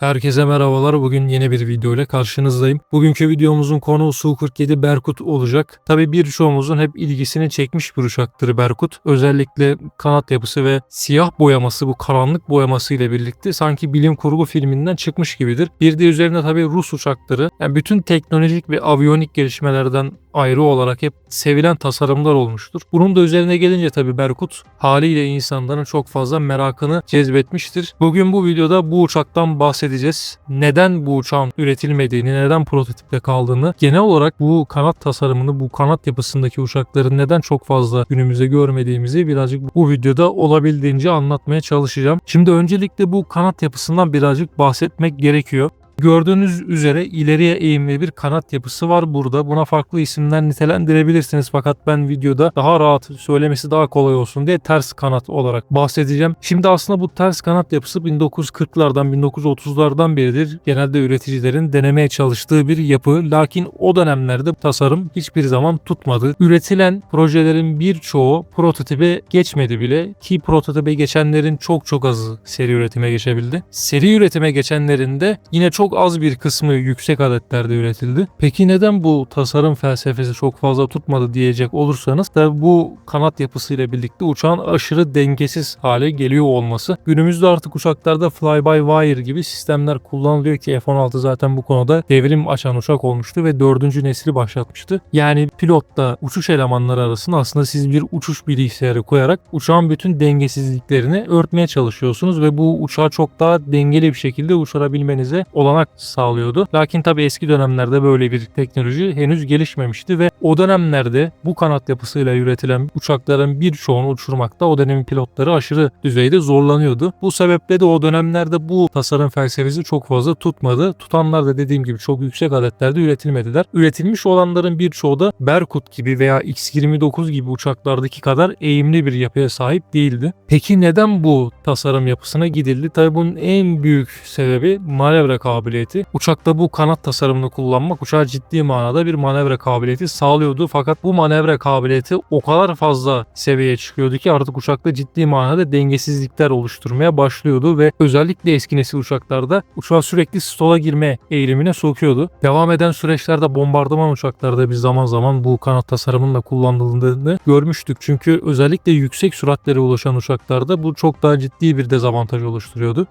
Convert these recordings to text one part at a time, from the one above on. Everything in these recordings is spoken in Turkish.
Herkese merhabalar. Bugün yeni bir video ile karşınızdayım. Bugünkü videomuzun konu Su-47 Berkut olacak. Tabi birçoğumuzun hep ilgisini çekmiş bir uçaktır Berkut. Özellikle kanat yapısı ve siyah boyaması bu karanlık boyaması ile birlikte sanki bilim kurgu filminden çıkmış gibidir. Bir de üzerine tabi Rus uçakları yani bütün teknolojik ve aviyonik gelişmelerden ayrı olarak hep sevilen tasarımlar olmuştur. Bunun da üzerine gelince tabi Berkut haliyle insanların çok fazla merakını cezbetmiştir. Bugün bu videoda bu uçaktan bahsedeceğiz. Neden bu uçağın üretilmediğini, neden prototipte kaldığını, genel olarak bu kanat tasarımını, bu kanat yapısındaki uçakların neden çok fazla günümüzde görmediğimizi birazcık bu videoda olabildiğince anlatmaya çalışacağım. Şimdi öncelikle bu kanat yapısından birazcık bahsetmek gerekiyor. Gördüğünüz üzere ileriye eğimli bir kanat yapısı var burada. Buna farklı isimler nitelendirebilirsiniz fakat ben videoda daha rahat söylemesi daha kolay olsun diye ters kanat olarak bahsedeceğim. Şimdi aslında bu ters kanat yapısı 1940'lardan 1930'lardan beridir genelde üreticilerin denemeye çalıştığı bir yapı. Lakin o dönemlerde tasarım hiçbir zaman tutmadı. Üretilen projelerin birçoğu prototipe geçmedi bile ki prototipe geçenlerin çok çok azı seri üretime geçebildi. Seri üretime geçenlerin de yine çok az bir kısmı yüksek adetlerde üretildi. Peki neden bu tasarım felsefesi çok fazla tutmadı diyecek olursanız da bu kanat yapısıyla birlikte uçağın aşırı dengesiz hale geliyor olması. Günümüzde artık uçaklarda fly-by-wire gibi sistemler kullanılıyor ki F-16 zaten bu konuda devrim açan uçak olmuştu ve dördüncü nesli başlatmıştı. Yani pilotla uçuş elemanları arasında aslında siz bir uçuş bilgisayarı koyarak uçağın bütün dengesizliklerini örtmeye çalışıyorsunuz ve bu uçağı çok daha dengeli bir şekilde uçurabilmenize olanak sağlıyordu. Lakin tabii eski dönemlerde böyle bir teknoloji henüz gelişmemişti ve o dönemlerde bu kanat yapısıyla üretilen uçakların birçoğunu uçurmakta o dönemin pilotları aşırı düzeyde zorlanıyordu. Bu sebeple de o dönemlerde bu tasarım felsefesi çok fazla tutmadı. Tutanlar da dediğim gibi çok yüksek adetlerde üretilmediler. Üretilmiş olanların birçoğu da Berkut gibi veya X-29 gibi uçaklardaki kadar eğimli bir yapıya sahip değildi. Peki neden bu tasarım yapısına gidildi? Tabii bunun en büyük sebebi manevra kabiliyeti. Uçakta bu kanat tasarımını kullanmak uçağa ciddi manada bir manevra kabiliyeti sağlıyordu. Fakat bu manevra kabiliyeti o kadar fazla seviyeye çıkıyordu ki artık uçakta ciddi manada dengesizlikler oluşturmaya başlıyordu ve özellikle eski nesil uçaklarda uçağa sürekli stola girme eğilimine sokuyordu. Devam eden süreçlerde bombardıman uçaklarda biz zaman zaman bu kanat tasarımının da kullanıldığını görmüştük. Çünkü özellikle yüksek süratlere ulaşan uçaklarda bu çok daha ciddi bir dezavantaj oluşturuyordu.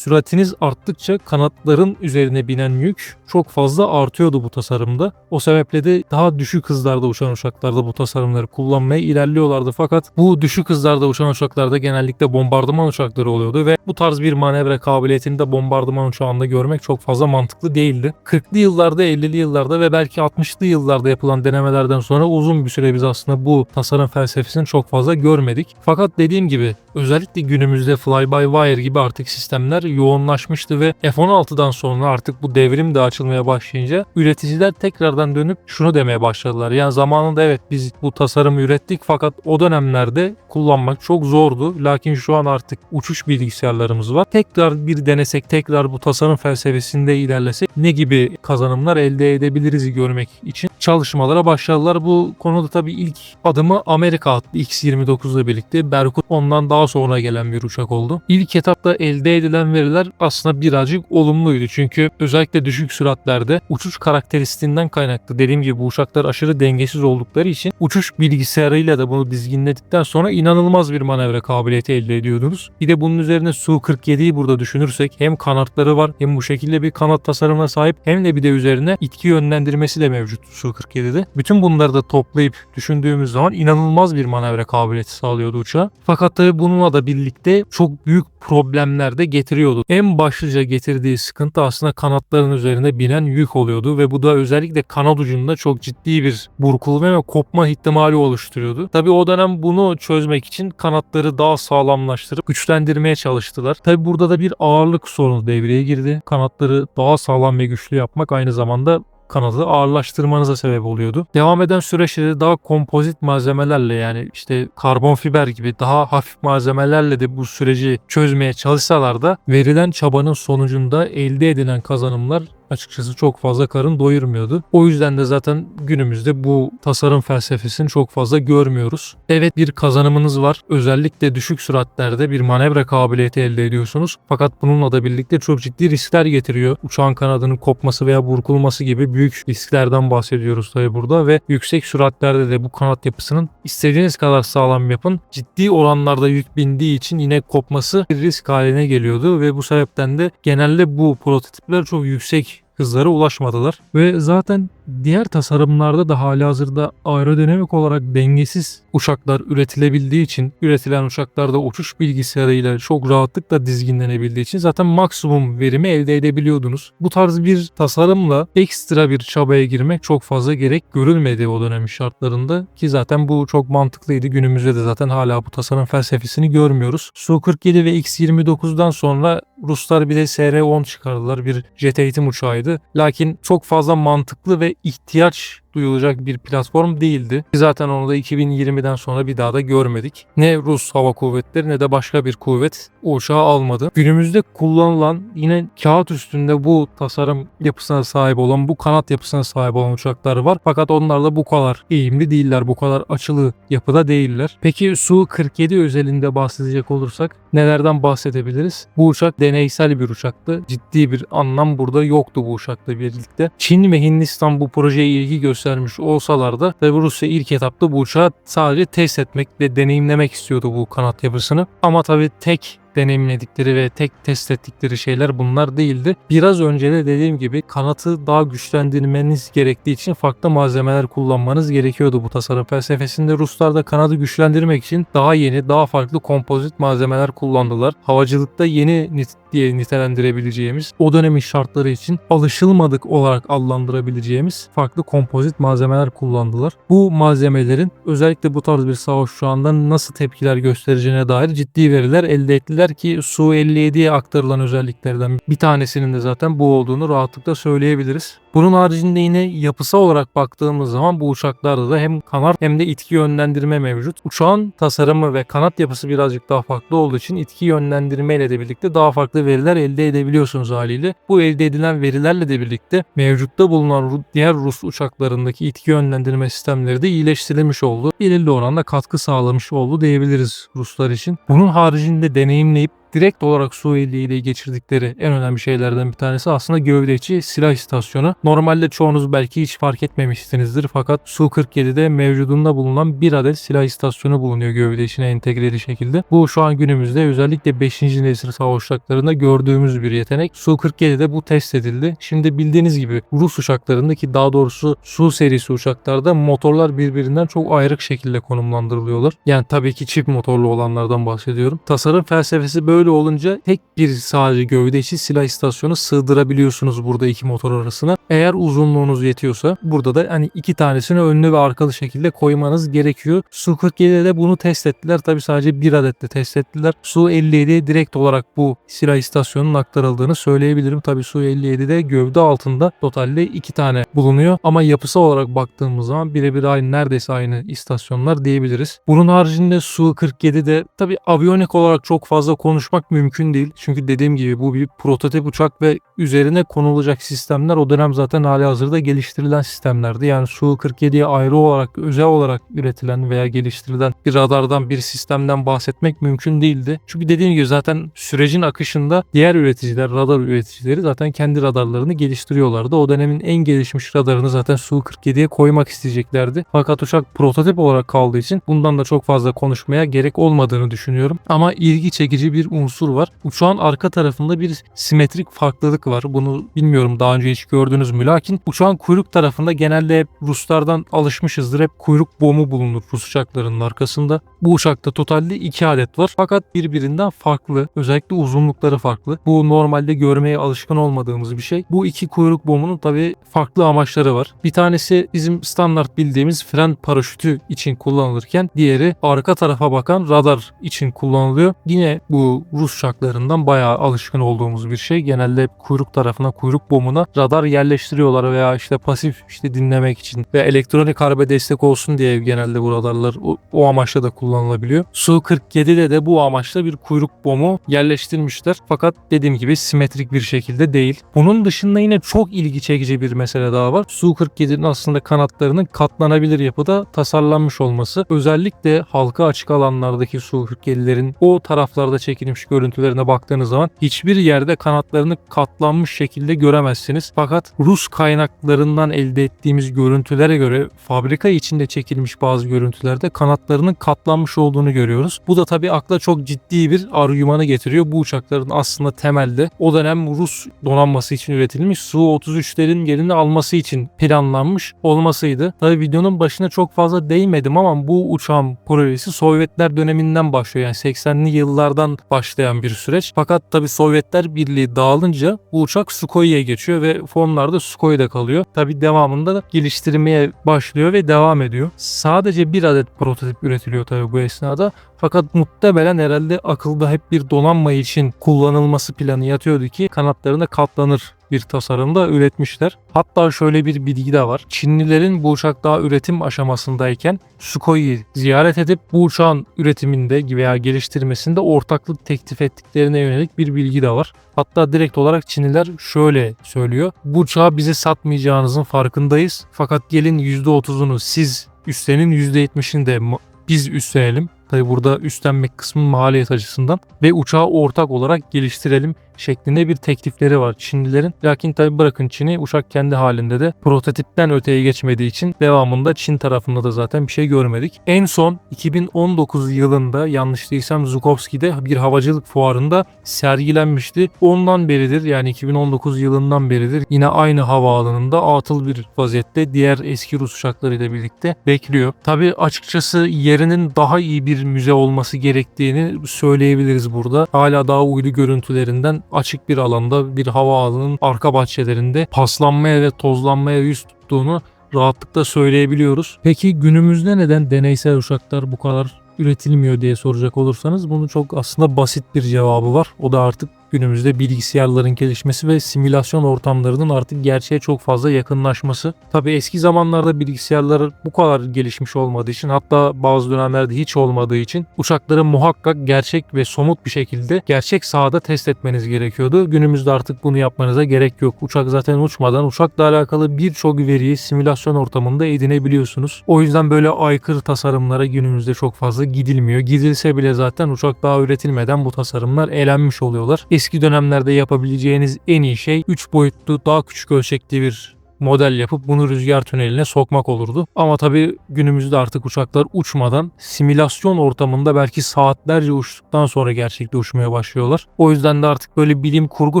Süratiniz arttıkça kanatların üzerine binen yük çok fazla artıyordu bu tasarımda. O sebeple de daha düşük hızlarda uçan uçaklarda bu tasarımları kullanmaya ilerliyorlardı. Fakat bu düşük hızlarda uçan uçaklarda genellikle bombardıman uçakları oluyordu ve bu tarz bir manevra kabiliyetini de bombardıman uçağında görmek çok fazla mantıklı değildi. 40'lı yıllarda, 50'li yıllarda ve belki 60'lı yıllarda yapılan denemelerden sonra uzun bir süre biz aslında bu tasarım felsefesini çok fazla görmedik. Fakat dediğim gibi özellikle günümüzde fly-by-wire gibi artık sistemler yoğunlaşmıştı ve F-16'dan sonra artık bu devrim de açılmaya başlayınca üreticiler tekrardan dönüp şunu demeye başladılar. Yani zamanında evet biz bu tasarımı ürettik fakat o dönemlerde kullanmak çok zordu. Lakin şu an artık uçuş bilgisayarlarımız var. Tekrar bir denesek, tekrar bu tasarım felsefesinde ilerlesek ne gibi kazanımlar elde edebiliriz görmek için çalışmalara başladılar. Bu konuda tabii ilk adımı Amerika attı X-29 ile birlikte. Berkut ondan daha sonra gelen bir uçak oldu. İlk etapta elde edilen veriler aslında birazcık olumluydu. Çünkü özellikle düşük süratlerde uçuş karakteristiğinden kaynaklı. Dediğim gibi bu uçaklar aşırı dengesiz oldukları için uçuş bilgisayarıyla da bunu dizginledikten sonra inanılmaz bir manevra kabiliyeti elde ediyordunuz. Bir de bunun üzerine Su-47'yi burada düşünürsek hem kanatları var hem bu şekilde bir kanat tasarımına sahip hem de bir de üzerine itki yönlendirmesi de mevcut Su-47'de. Bütün bunları da toplayıp düşündüğümüz zaman inanılmaz bir manevra kabiliyeti sağlıyordu uçağa. Fakat tabii bununla da birlikte çok büyük problemler de getiriyordu. En başlıca getirdiği sıkıntı aslında kanatların üzerine binen yük oluyordu ve bu da özellikle kanat ucunda çok ciddi bir burkulma ve kopma ihtimali oluşturuyordu. Tabii o dönem bunu çözmek için kanatları daha sağlamlaştırıp güçlendirmeye çalıştılar. Tabii burada da bir ağırlık sorunu devreye girdi. Kanatları daha sağlam ve güçlü yapmak aynı zamanda kanadı ağırlaştırmanıza sebep oluyordu. Devam eden süreçte de daha kompozit malzemelerle yani işte karbon fiber gibi daha hafif malzemelerle de bu süreci çözmeye çalışsalar da verilen çabanın sonucunda elde edilen kazanımlar açıkçası çok fazla karın doyurmuyordu. O yüzden de zaten günümüzde bu tasarım felsefesini çok fazla görmüyoruz. Evet bir kazanımınız var. Özellikle düşük süratlerde bir manevra kabiliyeti elde ediyorsunuz. Fakat bununla da birlikte çok ciddi riskler getiriyor. Uçağın kanadının kopması veya burkulması gibi büyük risklerden bahsediyoruz tabi burada ve yüksek süratlerde de bu kanat yapısının istediğiniz kadar sağlam yapın. Ciddi oranlarda yük bindiği için yine kopması bir risk haline geliyordu ve bu sebepten de genelde bu prototipler çok yüksek hızlara ulaşmadılar. Ve zaten diğer tasarımlarda da halihazırda aerodinamik olarak dengesiz uçaklar üretilebildiği için üretilen uçaklarda uçuş bilgisayarıyla çok rahatlıkla dizginlenebildiği için zaten maksimum verimi elde edebiliyordunuz. Bu tarz bir tasarımla ekstra bir çabaya girmek çok fazla gerek görülmedi o dönemin şartlarında ki zaten bu çok mantıklıydı. Günümüzde de zaten hala bu tasarım felsefesini görmüyoruz. Su-47 ve X-29'dan sonra Ruslar bir de SR-10 çıkardılar. Bir jet eğitim uçağıydı. Lakin çok fazla mantıklı ve ihtiyaç duyulacak bir platform değildi. Zaten onu da 2020'den sonra bir daha da görmedik. Ne Rus hava kuvvetleri ne de başka bir kuvvet uçağı almadı. Günümüzde kullanılan yine kağıt üstünde bu tasarım yapısına sahip olan, bu kanat yapısına sahip olan uçaklar var. Fakat onlar da bu kadar eğimli değiller, bu kadar açılı yapıda değiller. Peki Su-47 özelinde bahsedecek olursak nelerden bahsedebiliriz? Bu uçak deneysel bir uçaktı. Ciddi bir anlam burada yoktu bu uçakla birlikte. Çin ve Hindistan bu projeye ilgi göstermiş olsalar da tabi Rusya ilk etapta bu uçağı sadece test etmek ve deneyimlemek istiyordu bu kanat yapısını. Ama tabi tek deneyimledikleri ve tek test ettikleri şeyler bunlar değildi. Biraz önce de dediğim gibi kanatı daha güçlendirmeniz gerektiği için farklı malzemeler kullanmanız gerekiyordu bu tasarım felsefesinde. Ruslar da kanadı güçlendirmek için daha yeni, daha farklı kompozit malzemeler kullandılar. Havacılıkta yeni diye nitelendirebileceğimiz, o dönemin şartları için alışılmadık olarak adlandırabileceğimiz farklı kompozit malzemeler kullandılar. Bu malzemelerin özellikle bu tarz bir savaş şu anda nasıl tepkiler göstereceğine dair ciddi veriler elde ettiler ki Su-57'ye aktarılan özelliklerden bir tanesinin de zaten bu olduğunu rahatlıkla söyleyebiliriz. Bunun haricinde yine yapısal olarak baktığımız zaman bu uçaklarda da hem kanat hem de itki yönlendirme mevcut. Uçağın tasarımı ve kanat yapısı birazcık daha farklı olduğu için itki yönlendirme ile de birlikte daha farklı veriler elde edebiliyorsunuz haliyle. Bu elde edilen verilerle de birlikte mevcutta bulunan diğer Rus uçaklarındaki itki yönlendirme sistemleri de iyileştirilmiş oldu. Belirli oranda katkı sağlamış oldu diyebiliriz Ruslar için. Bunun haricinde deneyimleyip direkt olarak Su-57 ile geçirdikleri en önemli şeylerden bir tanesi aslında gövde içi silah istasyonu. Normalde çoğunuz belki hiç fark etmemişsinizdir fakat Su-47'de mevcudunda bulunan bir adet silah istasyonu bulunuyor gövde içine entegreli şekilde. Bu şu an günümüzde özellikle 5. nesil savaş uçaklarında gördüğümüz bir yetenek. Su-47'de bu test edildi. Şimdi bildiğiniz gibi Rus uçaklarındaki daha doğrusu Su serisi uçaklarda motorlar birbirinden çok ayrık şekilde konumlandırılıyorlar. Yani tabii ki çift motorlu olanlardan bahsediyorum. Tasarım felsefesi böyle Böyle olunca tek bir sadece gövde içi silah istasyonu sığdırabiliyorsunuz burada iki motor arasına. Eğer uzunluğunuz yetiyorsa burada da hani iki tanesini önlü ve arkalı şekilde koymanız gerekiyor. Su-47'de de bunu test ettiler. Tabi sadece bir adet de test ettiler. Su-57'ye direkt olarak bu silah istasyonunun aktarıldığını söyleyebilirim. Tabi Su-57'de gövde altında totalde iki tane bulunuyor. Ama yapısal olarak baktığımız zaman birebir aynı neredeyse aynı istasyonlar diyebiliriz. Bunun haricinde Su-47'de tabi aviyonik olarak çok fazla konuşmak mümkün değil. Çünkü dediğim gibi bu bir prototip uçak ve üzerine konulacak sistemler o dönem zaten hali hazırda geliştirilen sistemlerdi. Yani Su-47'ye ayrı olarak özel olarak üretilen veya geliştirilen bir radardan bir sistemden bahsetmek mümkün değildi. Çünkü dediğim gibi zaten sürecin akışında diğer üreticiler, radar üreticileri zaten kendi radarlarını geliştiriyorlardı. O dönemin en gelişmiş radarını zaten Su-47'ye koymak isteyeceklerdi. Fakat uçak prototip olarak kaldığı için bundan da çok fazla konuşmaya gerek olmadığını düşünüyorum. Ama ilgi çekici bir unsur var. Uçağın arka tarafında bir simetrik farklılık var. Bunu bilmiyorum daha önce hiç gördünüz mü? Lakin uçağın kuyruk tarafında genelde Ruslardan alışmışızdır. Hep kuyruk bomu bulunur Rus uçaklarının arkasında. Bu uçakta totalde 2 adet var. Fakat birbirinden farklı. Özellikle uzunlukları farklı. Bu normalde görmeye alışkın olmadığımız bir şey. Bu iki kuyruk bomunun tabi farklı amaçları var. Bir tanesi bizim standart bildiğimiz fren paraşütü için kullanılırken diğeri arka tarafa bakan radar için kullanılıyor. Yine bu Rus uçaklarından bayağı alışkın olduğumuz bir şey. Genelde kuyruk tarafına, kuyruk bomuna radar aktifleştiriyorlar veya işte pasif işte dinlemek için ve elektronik harbe destek olsun diye genelde bu radarlar o, o amaçla da kullanılabiliyor. Su-47'de de bu amaçla bir kuyruk bomu yerleştirmişler. Fakat dediğim gibi simetrik bir şekilde değil. Bunun dışında yine çok ilgi çekici bir mesele daha var. Su-47'nin aslında kanatlarının katlanabilir yapıda tasarlanmış olması. Özellikle halka açık alanlardaki Su-47'lerin o taraflarda çekilmiş görüntülerine baktığınız zaman hiçbir yerde kanatlarını katlanmış şekilde göremezsiniz. Fakat Rus kaynaklarından elde ettiğimiz görüntülere göre fabrika içinde çekilmiş bazı görüntülerde kanatlarının katlanmış olduğunu görüyoruz. Bu da tabii akla çok ciddi bir argümanı getiriyor. Bu uçakların aslında temelde o dönem Rus donanması için üretilmiş Su-33'lerin yerini alması için planlanmış olmasıydı. Tabii videonun başına çok fazla değmedim ama bu uçağın projesi Sovyetler döneminden başlıyor. Yani 80'li yıllardan başlayan bir süreç. Fakat tabi Sovyetler Birliği dağılınca bu uçak Sukhoi geçiyor ve fonlarda Sukhoi'de kalıyor. Tabi devamında da geliştirmeye başlıyor ve devam ediyor. Sadece bir adet prototip üretiliyor tabi bu esnada. Fakat muhtemelen herhalde akılda hep bir donanma için kullanılması planı yatıyordu ki kanatlarına katlanır bir tasarımda üretmişler. Hatta şöyle bir bilgi de var. Çinlilerin bu uçak daha üretim aşamasındayken Sukhoi'yi ziyaret edip bu uçağın üretiminde veya geliştirmesinde ortaklık teklif ettiklerine yönelik bir bilgi de var. Hatta direkt olarak Çinliler şöyle söylüyor. Bu uçağı bize satmayacağınızın farkındayız. Fakat gelin %30'unu siz üstlenin %70'ini de biz üstlenelim. Tabi burada üstlenmek kısmı maliyet açısından ve uçağı ortak olarak geliştirelim şeklinde bir teklifleri var Çinlilerin. Lakin tabi bırakın Çin'i uçak kendi halinde de prototipten öteye geçmediği için devamında Çin tarafında da zaten bir şey görmedik. En son 2019 yılında yanlış değilsem Zukovski'de bir havacılık fuarında sergilenmişti. Ondan beridir yani 2019 yılından beridir yine aynı havaalanında atıl bir vaziyette diğer eski Rus uçaklarıyla birlikte bekliyor. Tabi açıkçası yerinin daha iyi bir müze olması gerektiğini söyleyebiliriz burada. Hala daha uydu görüntülerinden açık bir alanda bir havaalanının arka bahçelerinde paslanmaya ve tozlanmaya yüz tuttuğunu rahatlıkla söyleyebiliyoruz. Peki günümüzde neden deneysel uçaklar bu kadar üretilmiyor diye soracak olursanız bunun çok aslında basit bir cevabı var. O da artık günümüzde bilgisayarların gelişmesi ve simülasyon ortamlarının artık gerçeğe çok fazla yakınlaşması. Tabi eski zamanlarda bilgisayarlar bu kadar gelişmiş olmadığı için hatta bazı dönemlerde hiç olmadığı için uçakları muhakkak gerçek ve somut bir şekilde gerçek sahada test etmeniz gerekiyordu. Günümüzde artık bunu yapmanıza gerek yok. Uçak zaten uçmadan uçakla alakalı birçok veriyi simülasyon ortamında edinebiliyorsunuz. O yüzden böyle aykırı tasarımlara günümüzde çok fazla gidilmiyor. Gidilse bile zaten uçak daha üretilmeden bu tasarımlar elenmiş oluyorlar. Eski dönemlerde yapabileceğiniz en iyi şey 3 boyutlu daha küçük ölçekli bir model yapıp bunu rüzgar tüneline sokmak olurdu. Ama tabii günümüzde artık uçaklar uçmadan simülasyon ortamında belki saatlerce uçtuktan sonra gerçekte uçmaya başlıyorlar. O yüzden de artık böyle bilim kurgu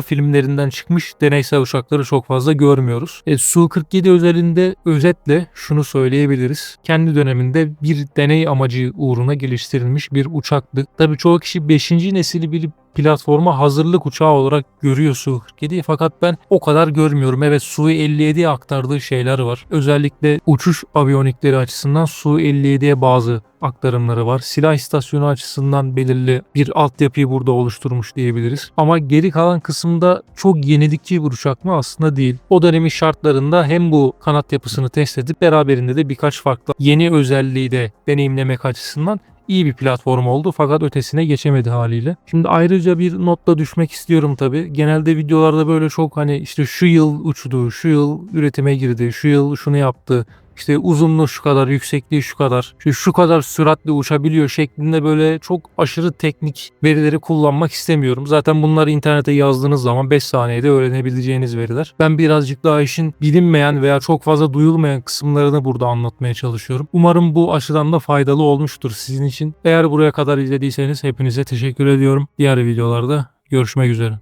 filmlerinden çıkmış deneysel uçakları çok fazla görmüyoruz. E, Su-47 özelinde özetle şunu söyleyebiliriz. Kendi döneminde bir deney amacı uğruna geliştirilmiş bir uçaktı. Tabii çoğu kişi 5. nesili bir platforma hazırlık uçağı olarak görüyor Su-47 fakat ben o kadar görmüyorum. Evet Su-57'ye aktardığı şeyler var. Özellikle uçuş aviyonikleri açısından Su-57'ye bazı aktarımları var. Silah istasyonu açısından belirli bir altyapıyı burada oluşturmuş diyebiliriz. Ama geri kalan kısımda çok yenilikçi bir uçak mı? Aslında değil. O dönemin şartlarında hem bu kanat yapısını test edip beraberinde de birkaç farklı yeni özelliği de deneyimlemek açısından iyi bir platform oldu fakat ötesine geçemedi haliyle. Şimdi ayrıca bir notla düşmek istiyorum tabi. Genelde videolarda böyle çok hani işte şu yıl uçtu, şu yıl üretime girdi, şu yıl şunu yaptı, işte uzunluğu şu kadar, yüksekliği şu kadar, işte şu kadar süratle uçabiliyor şeklinde böyle çok aşırı teknik verileri kullanmak istemiyorum. Zaten bunları internete yazdığınız zaman 5 saniyede öğrenebileceğiniz veriler. Ben birazcık daha işin bilinmeyen veya çok fazla duyulmayan kısımlarını burada anlatmaya çalışıyorum. Umarım bu açıdan da faydalı olmuştur sizin için. Eğer buraya kadar izlediyseniz hepinize teşekkür ediyorum. Diğer videolarda görüşmek üzere.